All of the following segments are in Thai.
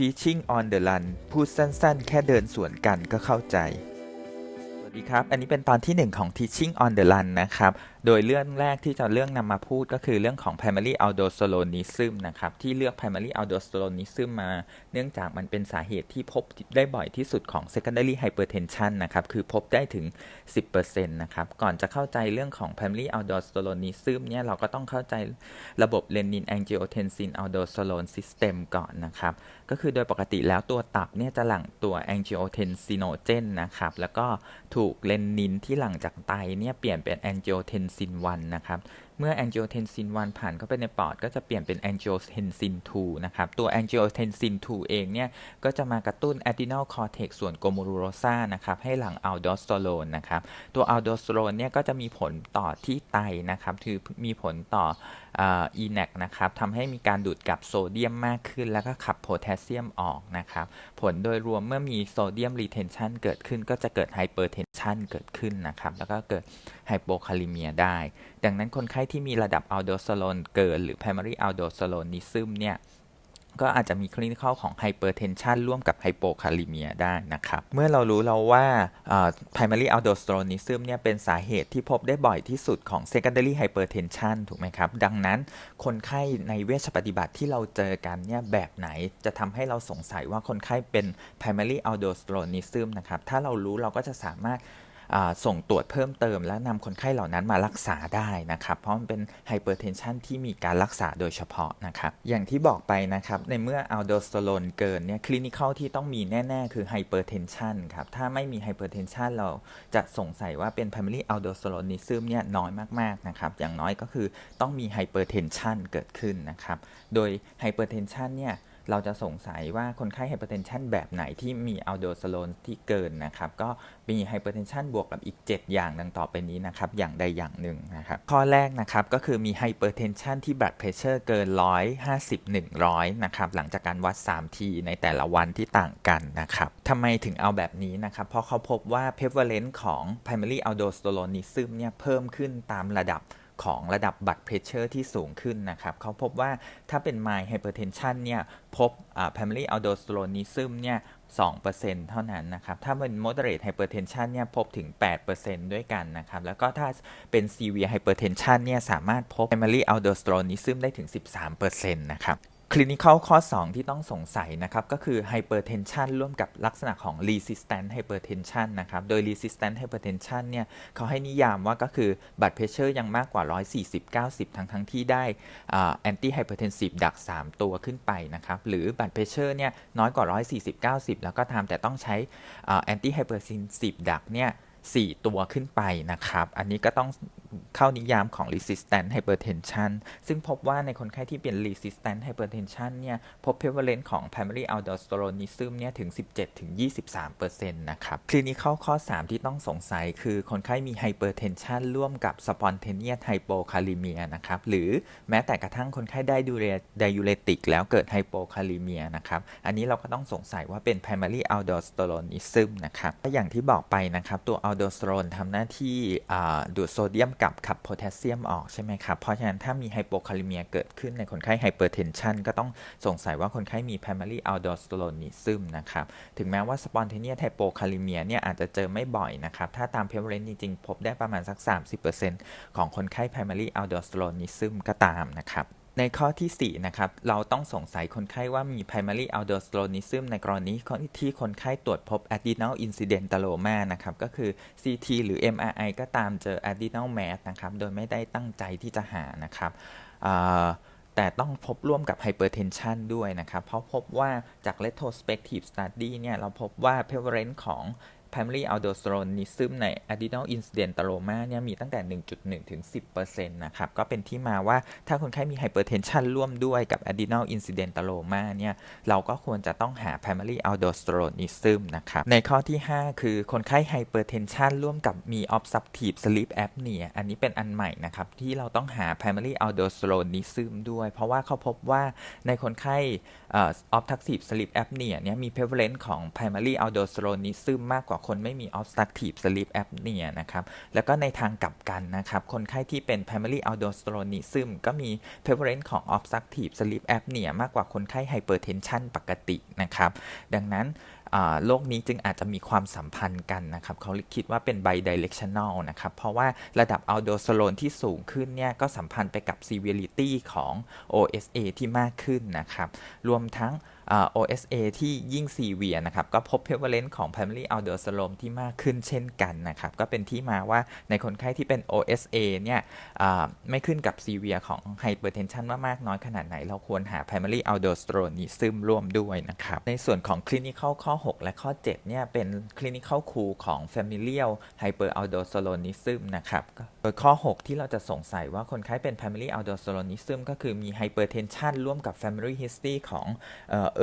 Teaching on the Run พูดสั้นๆ แค่เดินสวนกันก็เข้าใจ สวัสดีครับ อันนี้เป็นตอนที่ 1 ของ Teaching on the Run นะครับ โดยเรื่องแรกที่จะเรื่องนำมาพูดก็คือเรื่องของ primary aldosteronism นะครับ ที่เลือก primary aldosteronism มา เนื่องจากมันเป็นสาเหตุที่พบได้บ่อยที่สุดของ secondary hypertension นะครับ คือพบได้ถึง 10%นะครับ ก่อนจะเข้าใจเรื่องของ primary aldosteronism เนี่ย เราก็ต้องเข้าใจระบบ renin angiotensin aldosterone system ก่อนนะครับ ก็คือโดยปกติแล้วตัวตับเนี่ยจะหลั่งตัว angiotensinogen นะครับ แล้วก็ถูกเลนินที่หลั่งจากไตเนี่ยเปลี่ยนเป็น angiotensin ซินวันนะครับเมื่อ angiotensin 1ผ่านเข้าไปในปอด ก็จะเปลี่ยนเป็น angiotensin 2นะครับ ตัว angiotensin 2เองเนี่ย ก็จะมากระตุ้น adrenal cortex ส่วน glomerulosa นะครับ ให้หลั่ง aldosterone นะครับ ตัว aldosterone เนี่ย ก็จะมีผลต่อที่ไตนะครับ คือมีผลต่อ ENaC นะครับทำให้มีการดูดกลับโซเดียมมากขึ้น แล้วก็ขับโพแทสเซียมออกนะครับ ผลโดยรวมเมื่อมีโซเดียมรีเทนชันเกิดขึ้น ก็จะเกิดไฮเปอร์เทนชันเกิดขึ้นนะครับ แล้วก็เกิดไฮโปคาลิเมียได้ ดังนั้นคนไข้ที่มีระดับอัลโดสเตอโรนเกิน หรือ primary aldosteronism เนี่ยก็อาจจะมีคลินิคอลของไฮเปอร์เทนชันร่วมกับไฮโปคาลิเมียได้นะครับ เมื่อเรารู้แล้วว่า primary aldosteronism เนี่ยเป็นสาเหตุที่พบได้บ่อยที่สุดของ secondary hypertension ถูกไหมครับ ดังนั้นคนไข้ในเวชปฏิบัติที่เราเจอกันเนี่ยแบบไหนจะทำให้เราสงสัยว่าคนไข้เป็น primary aldosteronism นะครับ ถ้าเรารู้เราก็จะสามารถ ส่งตรวจเพิ่มเติม และนำคนไข้เหล่านั้นมารักษาได้นะครับ เพราะมันเป็นไฮเปอร์เทนชันที่มีการรักษาโดยเฉพาะนะครับ อย่างที่บอกไปนะครับ ในเมื่ออัลโดสเตอโรนเกินเนี่ยคลินิคอลที่ต้องมีแน่ ๆ คือไฮเปอร์เทนชันครับ ถ้าไม่มีไฮเปอร์เทนชันเราจะสงสัยว่าเป็น primary aldosteronism เนี่ยน้อยมากๆนะครับ อย่างน้อยก็คือต้องมีไฮเปอร์เทนชันเกิดขึ้นนะครับ โดยไฮเปอร์เทนชันเนี่ย เราจะสงสัยว่าคนไข้ไฮเปอร์เทนชันแบบไหนที่มีอัลโดสเตอโรนที่เกินนะครับ ก็มีไฮเปอร์เทนชันบวกกับอีก 7 อย่างดังต่อไปนี้นะครับ อย่างใดอย่างหนึ่งนะครับ ข้อแรกนะครับก็คือมีไฮเปอร์เทนชันที่บ o ั d เพรสเชอร์เกิน 150 100 นะครับ หลังจากการวัด 3 ทีในแต่ละวันที่ต่างกันนะครับทำไมถึงเอาแบบนี้นะครับ เพราะเขาพบว่า prevalence ของ primary aldosteronism เนี่ยเพิ่มขึ้นตามระดับ ของระดับบัตรเพรสเชอร์ที่สูงขึ้นนะครับเขาพบว่าถ้าเป็น mild hypertension เนี่ยพบ primary aldosteronism เนี่ย2%เท่านั้นนะครับ ถ้าเป็น moderate hypertension เนี่ยพบถึง 8%ด้วยกันนะครับ แล้วก็ถ้าเป็น severe hypertension เนี่ยสามารถพบ primary aldosteronism ได้ถึง 13%นะครับ คลินิคอลข้อ 2 ที่ต้องสงสัยนะครับก็คือ hypertension ร่วมกับลักษณะของ resistant hypertension นะครับ โดย resistant hypertension เนี่ยเขาให้นิยามว่าก็คือ blood pressure ยังมากกว่า 140-90 ทั้งทั้งที่ได้ anti hypertensive ดัก 3 ตัวขึ้นไปนะครับ หรือ blood pressure เนี่ยน้อยกว่า 140-90 แล้วก็ตามแต่ต้องใช้ anti hypertensive ดักเนี่ย4ตัวขึ้นไปนะครับ อันนี้ก็ต้อง เข้านิยามของ resistant hypertension ซึ่งพบว่าในคนไข้ที่เป็น resistant hypertension เนี่ย พบ prevalence ของ primary aldosteronism เนี่ย ถึง 17-23%นะครับ clinical ข้อ 3 ที่ต้องสงสัยคือคนไข้มี hypertension ร่วมกับ spontaneous hypokalemia นะครับ หรือแม้แต่กระทั่งคนไข้ได้ดูเรติกแล้วเกิด hypokalemia นะครับ อันนี้เราก็ต้องสงสัยว่าเป็น primary aldosteronism นะครับ อย่างที่บอกไปนะครับ ตัว aldosterone ทำหน้าที่ดูดโซเดียมกับขับโพแทสเซียมออกใช่ไหมครับ เพราะฉะนั้นถ้ามีไฮโปคาลิเมียเกิดขึ้นในคนไข้ไฮเปอร์เทนชันก็ต้องสงสัยว่าคนไข้มี primary aldosteronism นะครับ ถึงแม้ว่า spontaneous hypokalemia เนี่ยอาจจะเจอไม่บ่อยนะครับ ถ้าตาม prevalence จริงๆ พบได้ประมาณสัก 30%ของคนไข้ primary aldosteronism ก็ตามนะครับ ในข้อที่ 4 นะครับ เราต้องสงสัยคนไข้ว่ามี primary aldosteronism ในกรณีที่คนไข้ตรวจพบ adrenal incidentaloma นะครับ ก็คือ CT หรือ MRI ก็ตามเจอ adrenal mass นะครับ โดยไม่ได้ตั้งใจที่จะหานะครับแต่ต้องพบร่วมกับ hypertension ด้วยนะครับ เพราะพบว่าจาก retrospective study เนี่ย เราพบว่า prevalence ของ primary aldosteronism ใน adrenal incidentaloma เนี่ยมีตั้งแต่ 1.1 ถึง 10%นะครับ ก็เป็นที่มาว่าถ้าคนไข้มี hypertension ร่วมด้วยกับ adrenal incidentaloma เนี่ยเราก็ควรจะต้องหา primary aldosteronism นะครับ ในข้อที่ 5 คือคนไข้ hypertension ร่วมกับมี obstructive sleep apnea อันนี้เป็นอันใหม่นะครับ ที่เราต้องหา primary aldosteronism ด้วย เพราะว่าเขาพบว่าในคนไข้ obstructive sleep apnea เนี่ยมี prevalence ของ primary aldosteronism มากกว่าคนไม่มี obstructive sleep apnea นะครับแล้วก็ในทางกลับกันนะครับคนไข้ที่เป็น primary aldosteronism ก็มี prevalence ของ obstructive sleep apnea มากกว่าคนไข้ hypertension ปกตินะครับดังนั้น โรคนี้จึงอาจจะมีความสัมพันธ์กันนะครับเขาคิดว่าเป็น bidirectional นะครับ เพราะว่าระดับ aldosterone ที่สูงขึ้นเนี่ย ก็สัมพันธ์ไปกับ severity ของ OSA ที่มากขึ้นนะครับ รวมทั้ง OSA ที่ยิ่ง severe นะครับ ก็พบ prevalence ของ primary aldosterone ที่มากขึ้นเช่นกันนะครับ ก็เป็นที่มาว่าในคนไข้ที่เป็น OSA เนี่ยไม่ขึ้นกับ severe ของ hypertension ว่ามากน้อยขนาดไหน เราควรหา primary aldosteronism ร่วมด้วยนะครับ ในส่วนของ clinical ข้อ6 และข้อ 7 เนี่ย เป็น clinical clue ของ familial hyperaldosteronism นะครับก็โดยข้อ 6 ที่เราจะสงสัยว่าคนไข้เป็น primary aldosteronism ก็คือมี hypertension ร่วมกับ family history ของ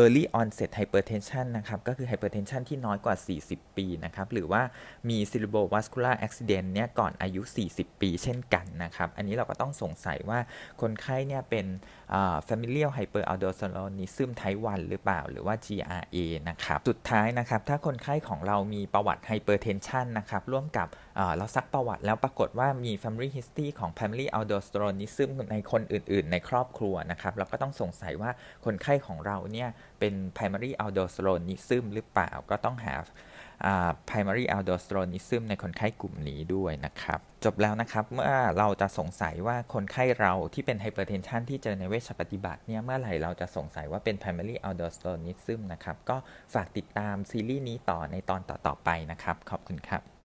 early onset hypertension นะครับ ก็คือ hypertension ที่น้อยกว่า 40 ปีนะครับ หรือว่ามี cerebrovascular accident เนี่ย ก่อนอายุ 40 ปีเช่นกันนะครับ อันนี้เราก็ต้องสงสัยว่าคนไข้เนี่ยเป็น familial hyperaldosteronism type 1 หรือเปล่า หรือว่า GRA นะครับ สุดท้ายนะครับถ้าคนไข้ของเรามีประวัติไฮเปอร์เทนชันนะครับร่วมกับเราซักประวัติแล้วปรากฏว่ามี family history ของ family aldosteronism ในคนอื่น ๆ ในครอบครัวนะครับเราก็ต้องสงสัยว่าคนไข้ของเราเนี่ยเป็น primary aldosteronism หรือเปล่าก็ต้องหา primary aldosteronism ในคนไข้กลุ่มนี้ด้วยนะครับ จบแล้วนะครับ เมื่อเราจะสงสัยว่าคนไข้เราที่เป็นไฮเปอร์เทนชันที่เจอในเวชปฏิบัติเนี่ย เมื่อไหร่เราจะสงสัยว่าเป็น primary aldosteronism นะครับ ก็ฝากติดตามซีรีส์นี้ต่อในตอนต่อๆไปนะครับ ขอบคุณครับ